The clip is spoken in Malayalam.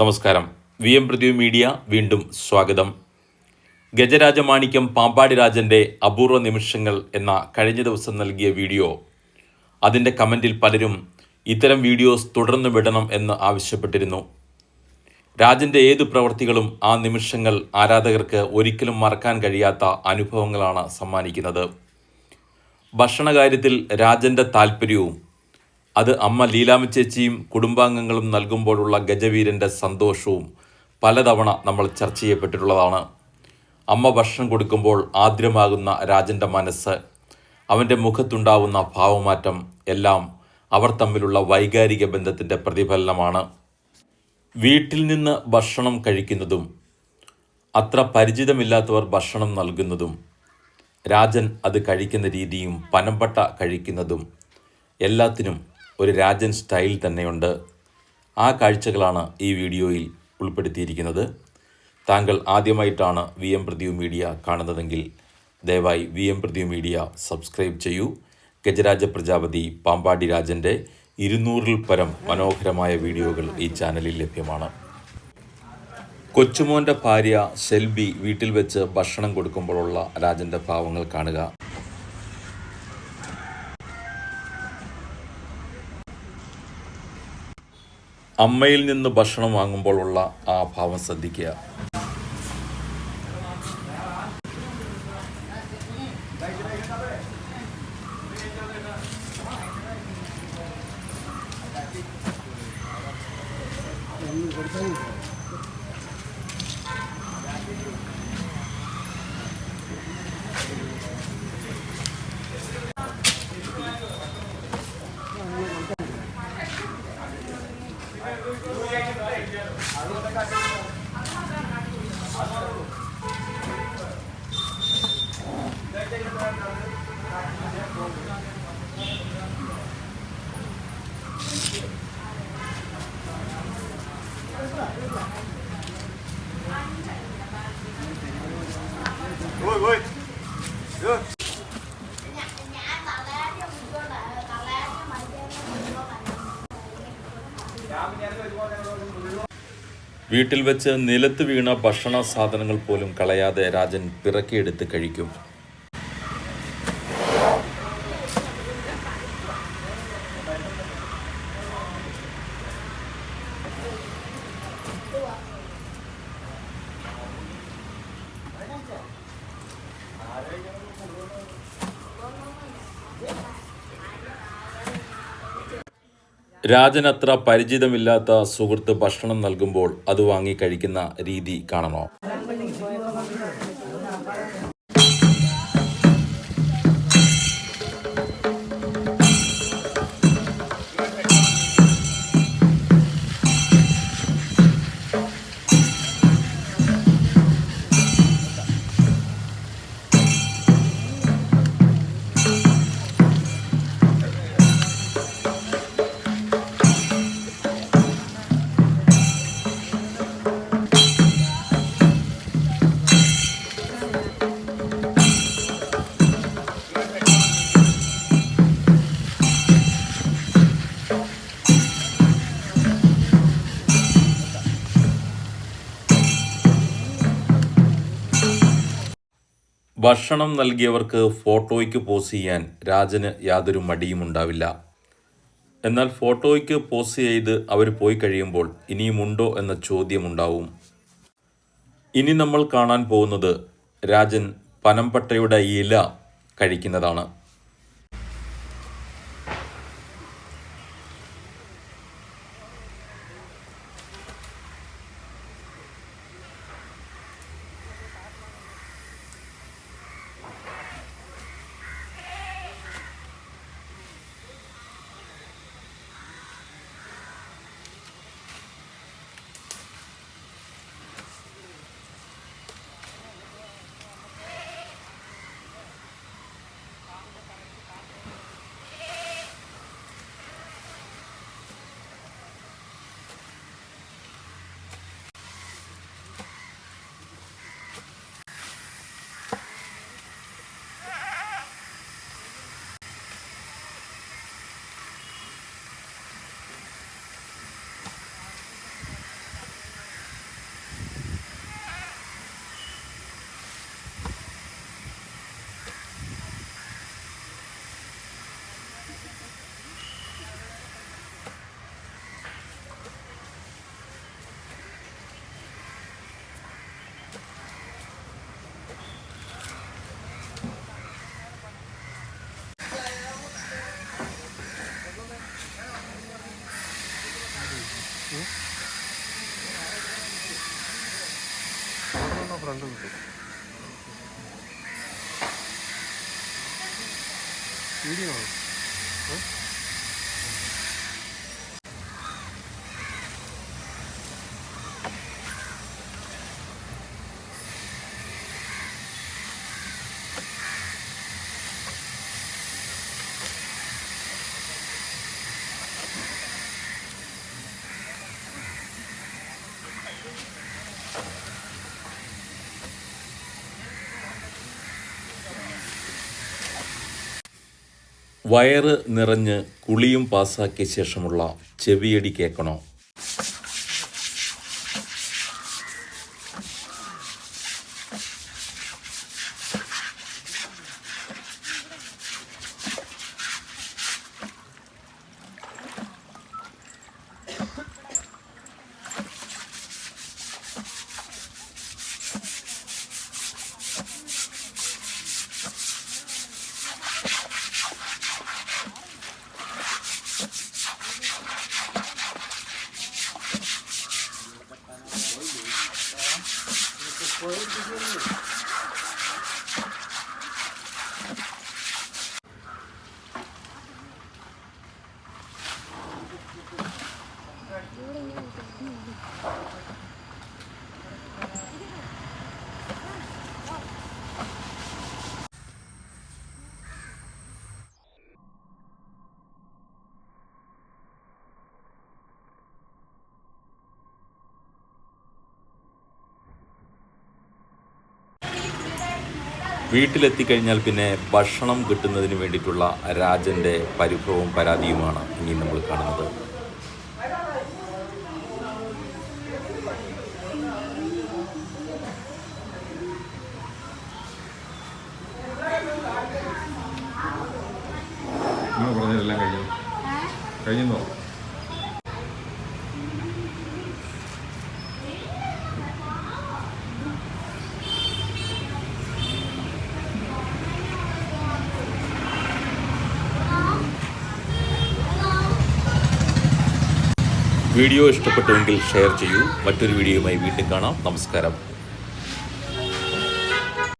നമസ്കാരം. വി എം പൃഥ്വി മീഡിയ വീണ്ടും സ്വാഗതം. ഗജരാജമാണിക്യം പാമ്പാടിരാജന്റെ അപൂർവ നിമിഷങ്ങൾ എന്ന കഴിഞ്ഞ ദിവസം നൽകിയ വീഡിയോ. അതിന്റെ കമന്റിൽ പലരും ഇത്തരം വീഡിയോസ് തുടർന്ന് വിടണം എന്ന് ആവശ്യപ്പെട്ടിരുന്നു. രാജന്റെ ഏത് പ്രവൃത്തികളും ആ നിമിഷങ്ങൾ ആരാധകർക്ക് ഒരിക്കലും മറക്കാൻ കഴിയാത്ത അനുഭവങ്ങളാണ് സമ്മാനിക്കുന്നത്. ഭക്ഷണകാര്യത്തിൽ രാജന്റെ താല്പര്യവും അത് അമ്മ ലീലാമ്മ ചേച്ചിയും കുടുംബാംഗങ്ങളും നൽകുമ്പോഴുള്ള ഗജവീരന്റെ സന്തോഷവും പലതവണ നമ്മൾ ചർച്ച ചെയ്യപ്പെട്ടിട്ടുള്ളതാണ്. അമ്മ ഭക്ഷണം കൊടുക്കുമ്പോൾ ആദ്രമാകുന്ന രാജന്റെ മനസ്സ് അവന്റെ മുഖത്തുണ്ടാവുന്ന ഭാവമാറ്റം എല്ലാം അവർ തമ്മിലുള്ള വൈകാരിക ബന്ധത്തിന്റെ പ്രതിഫലനമാണ്. വീട്ടിൽ നിന്ന് ഭക്ഷണം കഴിക്കുന്നതും അത്ര പരിചിതമില്ലാത്തവർ ഭക്ഷണം നൽകുന്നതും രാജൻ അത് കഴിക്കുന്ന രീതിയും പനമ്പട്ട കഴിക്കുന്നതും എല്ലാത്തിനും ഒരു രാജൻ സ്റ്റൈൽ തന്നെയുണ്ട്. ആ കാഴ്ചകളാണ് ഈ വീഡിയോയിൽ ഉൾപ്പെടുത്തിയിരിക്കുന്നത്. താങ്കൾ ആദ്യമായിട്ടാണ് വി എം പ്രദീപ് മീഡിയ കാണുന്നതെങ്കിൽ ദയവായി V M Pradeep media subscribe ചെയ്യൂ. ഗജരാജ പ്രജാപതി പാമ്പാടി രാജന്റെ ഇരുന്നൂറിൽ പരം മനോഹരമായ വീഡിയോകൾ ഈ ചാനലിൽ ലഭ്യമാണ്. കൊച്ചുമോന്റെ ഭാര്യ സെൽബി വീട്ടിൽ വെച്ച് ഭക്ഷണം കൊടുക്കുമ്പോഴുള്ള രാജന്റെ ഭാവങ്ങൾ കാണുക. അമ്മയിൽ നിന്ന് ഭക്ഷണം വാങ്ങുമ്പോഴുള്ള ആ ഭാവം ശ്രദ്ധിക്കുക. Good, good. Good. വീട്ടിൽ വെച്ച് നിലത്ത് വീണ ഭക്ഷണ സാധനങ്ങൾ പോലും കളയാതെ രാജൻ പിറക്കിയെടുത്ത് കഴിക്കും. അത്ര പരിചിതമില്ലാത്ത സുഹൃത്ത് ഭക്ഷണം നൽകുമ്പോൾ അത് വാങ്ങി കഴിക്കുന്ന രീതി കാണണോ? ഭക്ഷണം നൽകിയവർക്ക് ഫോട്ടോയ്ക്ക് പോസ് ചെയ്യാൻ രാജന് യാതൊരു മടിയും ഉണ്ടാവില്ല. എന്നാൽ ഫോട്ടോയ്ക്ക് പോസ് ചെയ്ത് അവർ പോയി കഴിയുമ്പോൾ ഇനിയുമുണ്ടോ എന്ന ചോദ്യമുണ്ടാവും. ഇനി നമ്മൾ കാണാൻ പോകുന്നത് രാജൻ പനംപട്ടയുടെ ഇല കഴിക്കുന്നതാണ്. ഫ്രണ്ട് കിട്ടും. വീഡിയോ വയറ് നിറഞ്ഞ് കുളിയും പാസ്സാക്കിയ ശേഷമുള്ള ചെവിയടി കേൾക്കണോ? 我又不是你 വീട്ടിലെത്തിക്കഴിഞ്ഞാൽ പിന്നെ ഭക്ഷണം കിട്ടുന്നതിന് വേണ്ടിയിട്ടുള്ള രാജന്റെ പരിഭവവും പരാതിയുമാണ് ഇനി നമ്മൾ കാണുന്നത്. കഴിഞ്ഞോ. വീഡിയോ ഇഷ്ടപ്പെട്ടുവെങ്കിൽ ഷെയർ ചെയ്യൂ. മറ്റൊരു വീഡിയോയുമായി വീണ്ടും കാണാം. നമസ്കാരം.